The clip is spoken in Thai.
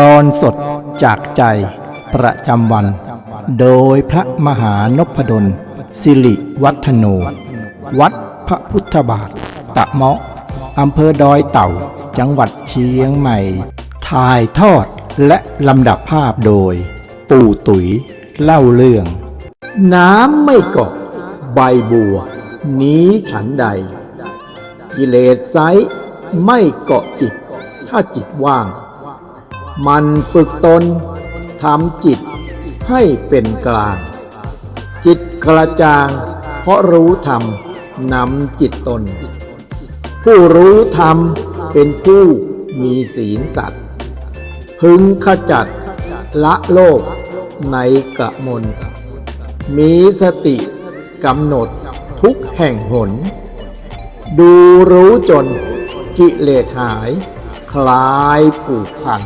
ตอนสดจากใจประจำวัน โดยพระมหานพดล สิริวัฒโน วัดพระพุทธบาท ตะเมาะอำเภอดอยเต่า จังหวัดเชียงใหม่ ถ่ายทอดและลำดับภาพโดย ปู่ตุ๋ยเล่าเรื่อง น้ำไม่เกาะใบบัว นี้ฉันใด กิเลสไซไม่เกาะจิต ถ้าจิตว่าง มันฝึกตนทำจิตให้เป็นกลาง จิตกระจาง เพราะรู้ธรรมนำจิตตน ผู้รู้ธรรมเป็นผู้มีศีลสัตว์พึงขจัดละโลกในกระมน มีสติกำหนดทุกแห่งหน ดูรู้จนกิเลสหาย คลายผูกพัน